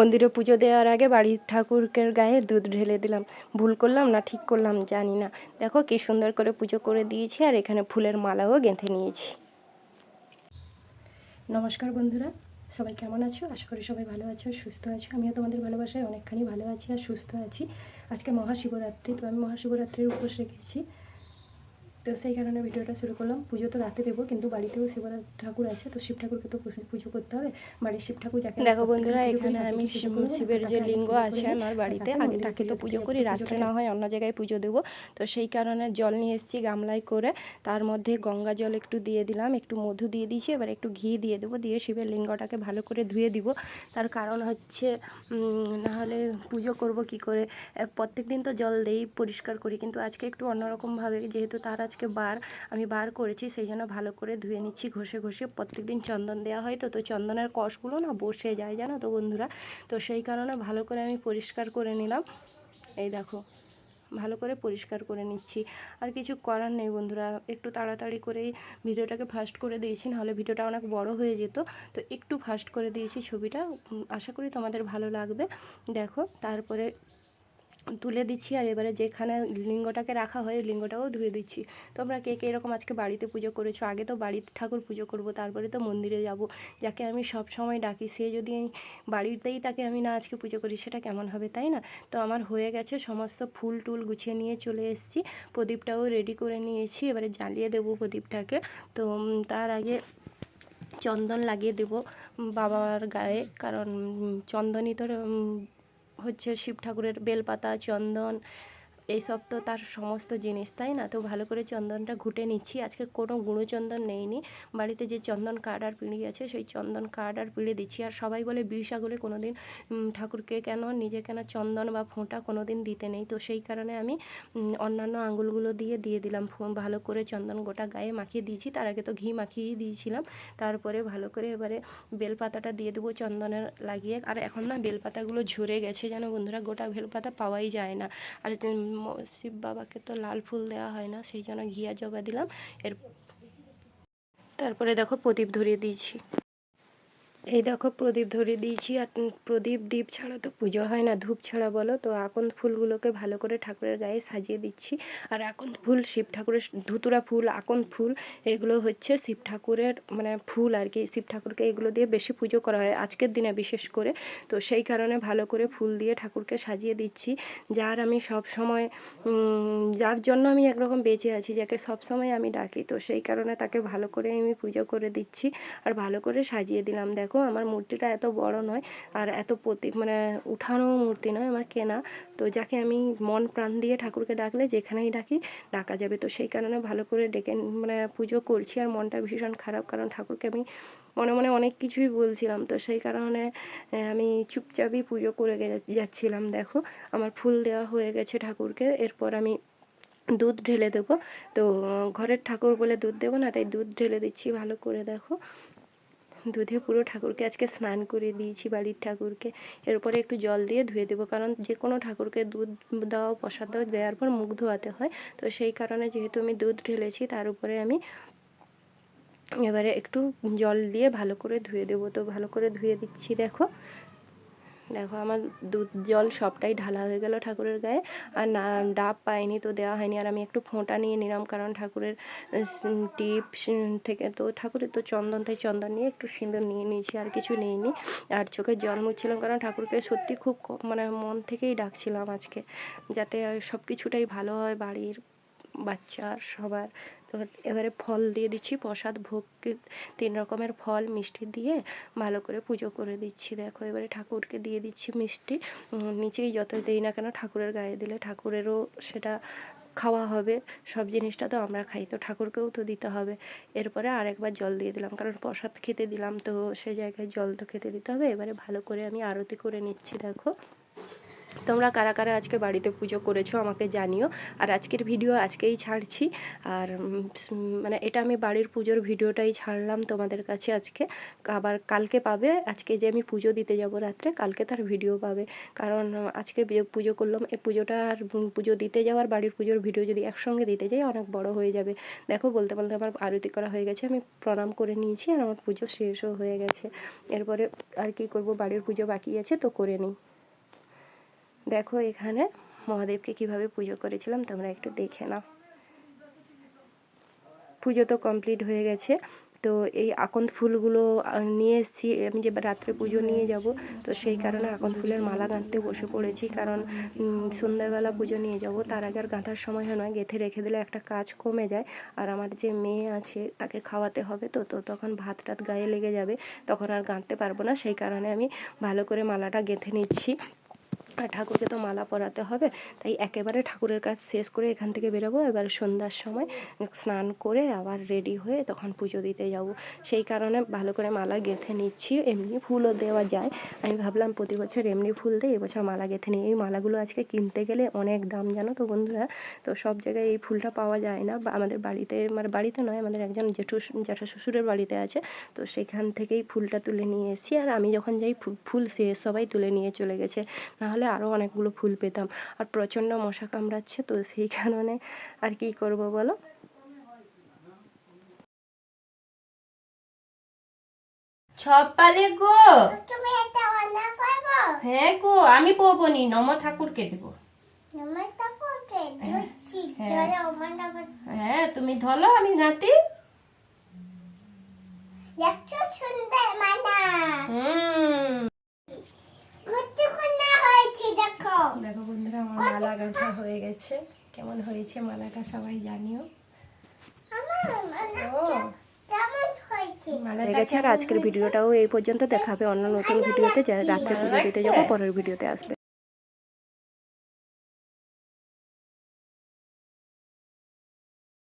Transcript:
মন্দিরে পুজো দেওয়ার আগে বাড়ির ঠাকুরকে গায়ে দুধ ঢেলে দিলাম। ভুল করলাম না ঠিক করলাম জানি না। দেখো কি সুন্দর করে পুজো করে দিয়েছি আর এখানে ফুলের মালাও গেঁথে নিয়েছি। নমস্কার বন্ধুরা, সবাই কেমন আছো? আশা করি সবাই ভালো আছো, সুস্থ আছো। আমিও তোমাদের ভালোবাসায় অনেকখানি ভালো আছি আর সুস্থ আছি। আজকে মহাশিবরাত্রি, তো আমি মহাশিবরাত্রির উপোস রেখেছি। তো সেই কারণে ভিডিওটা শুরু করলাম। পুজো তো রাতে দেবো কিন্তু বাড়িতেও শিব ঠাকুর আছে তো শিব ঠাকুরকে তো পুজো- করতে হবে। বাড়ির শিব ঠাকুর যাকে দেখো বন্ধুরা এখানে আমি শিবের যে লিঙ্গ আছে আমার বাড়িতে আগে তাকে তো পুজো করি রাত্রে না হয় অন্য জায়গায় পুজো দেবো। তো সেই কারণে জল নিয়ে এসেছি গামলায় করে। তার মধ্যে গঙ্গা জল একটু দিয়ে দিলাম একটু মধু দিয়ে দিয়েছি এবার একটু ঘি দিয়ে দেবো দিয়ে শিবের লিঙ্গটাকে ভালো করে ধুয়ে দিব। তার কারণ হচ্ছে উম, না হলে পুজো করব কি করে? প্রত্যেক দিন তো জল দেই পরিষ্কার করি কিন্তু আজকে একটু অন্যরকমভাবে যেহেতু তার আজকে বার, আমি বার করেছি, সেই জন্য ভালো করে ধুয়ে নিচ্ছি, ঘষে ঘষে প্রত্যেক দিন চন্দন দেওয়া হয় তো তো চন্দনের কষগুলো না বসে যায়, জানো তো বন্ধুরা? তো সেই কারণে ভালো করে আমি পরিষ্কার করে নিলাম। এই দেখো, ভালো করে পরিষ্কার করে নিচ্ছি। আর কিছু করার নেই বন্ধুরা, একটু তাড়াতাড়ি করেই ভিডিওটাকে ফাস্ট করে দিয়েছি, নাহলে ভিডিওটা অনেক বড় হয়ে যেত। তো একটু ফাস্ট করে দিয়েছি ছবিটা আশা করি তোমাদের ভালো লাগবে। দেখো, তারপরে তুলে দিচ্ছি আর এবারে যেখানে লিঙ্গটাকে রাখা হয় লিঙ্গটাও ধুয়ে দিচ্ছি। তোমরা কে কে এরকম আজকে বাড়িতে পুজো করেছ? আগে তো বাড়িতে ঠাকুর পুজো করব, তারপরে তো মন্দিরে যাব। যাকে আমি সব সময় ডাকি, সে যদি বাড়িতেই তাকে আমি না আজকে পুজো করি, সেটা কেমন হবে, তাই না? তো আমার হয়ে গেছে সমস্ত ফুল টুল গুছিয়ে নিয়ে চলে এসেছি। প্রদীপটাও রেডি করে নিয়েছি। এবারে জ্বালিয়ে দেবো প্রদীপটাকে। তো তার আগে চন্দন লাগিয়ে দেবো বাবার গায়ে। কারণ চন্দনই তো হচ্ছে শিব ঠাকুরের বেলপাতা চন্দন এইসব তো তার সমস্ত জিনিস, তাই না? তো ভালো করে চন্দনটা ঘুটে নিচ্ছি। আজকে কোনো গুঁড়ো চন্দন নেইনি। বাড়িতে যে চন্দন কাঠ আর পিঁড়ি আছে, সেই চন্দন কাঠ আর পিঁড়ে দিচ্ছি। আর সবাই বলে বিষাগুলি কোনো দিন ঠাকুরকে কেন, নিজে কেন চন্দন বা ফোঁটা কোনো দিন দিতে নেই? তো সেই কারণে আমি অন্যান্য আঙুলগুলো দিয়ে দিয়ে দিলাম ভালো করে চন্দন গোটা গায়ে মাখিয়ে দিয়েছি। তার আগে তো ঘি মাখিয়েই দিয়েছিলাম। তারপরে ভালো করে এবারে বেলপাতাটা দিয়ে দেবো চন্দনের লাগিয়ে। আর এখন না বেলপাতাগুলো ঝরে গেছে যেন বন্ধুরা? গোটা বেলপাতা পাওয়াই যায় না। আর শিব বাবাকে তো লাল ফুল দেওয়া হয় না, সেই জন্য ঘিয়া জবা দিলাম। এর তারপরে দেখো প্রদীপ ধরিয়ে দিয়েছি। এই দেখো প্রদীপ ধরিয়ে দিয়েছি আর প্রদীপ দ্বীপ ছাড়া তো পুজো হয় না, ধূপ ছাড়া বলো। তো আকন্দ ফুলগুলোকে ভালো করে ঠাকুরের গায়ে সাজিয়ে দিচ্ছি। আর আকন্দ ফুল, শিব ঠাকুরের ধুতুরা ফুল আকন্দ ফুল, এগুলো হচ্ছে শিব ঠাকুরের মানে ফুল আর কি। শিব ঠাকুরকে এগুলো দিয়ে বেশি পুজো করা হয় আজকের দিনে বিশেষ করে। তো সেই কারণে ভালো করে ফুল দিয়ে ঠাকুরকে সাজিয়ে দিচ্ছি। যার আমি সব সময় যার জন্য আমি একরকম বেঁচে আছি, যাকে সব সময় আমি ডাকি। তো সেই কারণে তাকে ভালো করে আমি পুজো করে দিচ্ছি। আর ভালো করে সাজিয়ে দিলাম, দেখো। আমার মূর্তিটা এত বড় নয় আর এত প্রতি মানে উঠানো মূর্তি নয়, আমার কেনা। তো যাকে আমি মন প্রাণ দিয়ে ঠাকুরকে ডাকলে যেখানেই ডাকি, ডাকা যাবে। তো সেই কারণে ভালো করে ডেকে মানে পুজো করছি আর মনটা ভীষণ খারাপ, কারণ ঠাকুরকে আমি মনে মনে অনেক কিছুই বলছিলাম। তো সেই কারণে আমি চুপচাপই পুজো করে যাচ্ছিলাম। দেখো, আমার ফুল দেওয়া হয়ে গেছে ঠাকুরকে। এরপর আমি দুধ ঢেলে দেবো। তো ঘরের ঠাকুর বলে দুধ দেবো না, তাই দুধ ঢেলে দিচ্ছি ভালো করে, দেখো। দুধে পুরো ঠাকুরকে আজকে স্নান করে দিয়েছি বাড়ির ঠাকুরকে। এরপরে একটু জল দিয়ে ধুয়ে দেবো, কারণ যে কোনো ঠাকুরকে দুধ দেওয়া প্রসাদ দেওয়া দেওয়ার পর মুখ ধোয়াতে হয়। তো সেই কারণে যেহেতু আমি দুধ ঢেলেছি, তার উপরে আমি এবারে একটু জল দিয়ে ভালো করে ধুয়ে দেবো। তো ভালো করে ধুয়ে দিচ্ছি, দেখো। দেখো, আমার দুধ, জল সবটাই ঢালা হয়ে গেল ঠাকুরের গায়ে। আর না, ডাব পাইনি তো, দেওয়া হয়নি। আর আমি একটু ফোঁটা নিয়ে নিলাম, কারণ ঠাকুরের টিপ থেকে তো, ঠাকুরের তো চন্দন, তাই চন্দন নিয়ে একটু সিঁদুর নিয়ে নিয়েছি, আর কিছু নিইনি। আর চোখে জল মুছছিলাম, কারণ ঠাকুরকে সত্যি খুব মানে মন থেকেই ডাকছিলাম আজকে, যাতে সব কিছুটাই ভালো হয় বাড়ির। বাচ্চার সবার। তো এবারে ফল দিয়ে দিচ্ছি, প্রসাদ, ভোগ, তিন রকমের ফল, মিষ্টি দিয়ে ভালো করে পুজো করে দিচ্ছি। দেখো, এবারে ঠাকুরকে দিয়ে দিচ্ছি মিষ্টি। নিচেই যত দিই না কেন ঠাকুরের গায়ে দিলে ঠাকুরেরও সেটা খাওয়া হবে। সব জিনিসটা তো আমরা খাই, তো ঠাকুরকেও তো দিতে হবে। এরপরে আরেকবার জল দিয়ে দিলাম, কারণ প্রসাদ খেতে দিলাম, তো সে জায়গায় জল তো খেতে দিতে হবে। এবারে ভালো করে আমি আরতি করে নিচ্ছি, দেখো। তোমরা কারা কারা আজকে বাড়িতে পুজো করেছ আমাকে জানিও। আর আজকের ভিডিও আজকেই ছাড়ছি। আর মানে এটা আমি বাড়ির পুজোর ভিডিওটাই ছাড়লাম তোমাদের কাছে আজকে। আবার কালকে পাবে, আজকে যে আমি পুজো দিতে যাব রাত্রে, কালকে তার ভিডিও পাবে। কারণ, আজকে পুজো করলাম এই পুজোটা আর পুজো দিতে যাওয়ার বাড়ির পুজোর ভিডিও যদি একসঙ্গে দিতে যাই, অনেক বড় হয়ে যাবে। দেখো, বলতে বলতে আমার আরতি করা হয়ে গেছে, আমি প্রণাম করে নিয়েছি আর আমার পুজো শেষও হয়ে গেছে। এরপরে আর কি করব? বাড়ির পুজো বাকি আছে, তো করে নিই। দেখো এখানে মহাদেবকে কীভাবে পুজো করেছিলাম, তোমরা একটু দেখে নাও। পুজো তো কমপ্লিট হয়ে গেছে, তো এই আকন্দ ফুলগুলো নিয়ে এসেছি। আমি যে রাত্রে পুজো নিয়ে যাব, তো সেই কারণে আকন্দ ফুলের মালা গাঁথতে বসে পড়েছি, কারণ সন্ধ্যাবেলা পুজো নিয়ে যাব। তার আগে আর গাঁথার সময় হয় না, গেঁথে রেখে দিলে একটা কাজ কমে যায়। আর আমার যে মেয়ে আছে, তাকে খাওয়াতে হবে তো তো তখন ভাত টাত গায়ে লেগে যাবে, তখন আর গাঁথতে পারব না। সেই কারণে আমি ভালো করে মালাটা গেঁথে নিচ্ছি। ঠাকুরকে তো মালা পরাতে হবে। তাই একেবারে ঠাকুরের কাজ শেষ করে এখান থেকে বেরোবো। এবার সন্ধ্যার সময় স্নান করে আবার রেডি হয়ে তখন পুজো দিতে যাব। সেই কারণে ভালো করে মালা গেঁথে নিচ্ছি। এমনি ফুলও দেওয়া যায়। আমি ভাবলাম প্রতি বছর এমনি ফুল দিই, এবছর মালা গেঁথে নিই। এই মালাগুলো আজকে কিনতে গেলে অনেক দাম, জানো তো বন্ধুরা? তো সব জায়গায় এই ফুলটা পাওয়া যায় না। বা আমাদের বাড়িতে মানে বাড়িতে নয়, আমাদের একজন জেঠু জ্যাঠা শ্বশুরের বাড়িতে আছে। তো সেখান থেকেই ফুলটা তুলে নিয়ে এসেছি। আর আমি যখন যাই ফুল সে, সবাই তুলে নিয়ে চলে গেছে। নাহলে আরও অনেকগুলো ফুল পেতাম। আর প্রচণ্ড মশা কামড়াচ্ছে তো সেই কারণে আর কি করব বলো? ছপালে গো। তুমি এটা রান্না করব? হ্যাঁ গো আমি পরবো নি নম ঠাকুরকে দেব। হ্যাঁ। তারপর হ্যাঁ। তুমি ধলো আমি গাঁতি দেখছ সুন্দর মানা হুম কতক্ষণ হয়েছে দেখো দেখো বন্ধুরা আমার মালা গাঁথা হয়ে গেছে কেমন হয়েছে মালাটা সবাই জানিও। হয়েছে? আজকের ভিডিওটাও এই পর্যন্ত দেখাবে অন্য নতুন ভিডিওতে। রাত্রে পুজো দিতে যাব পরের ভিডিওতে আসবে।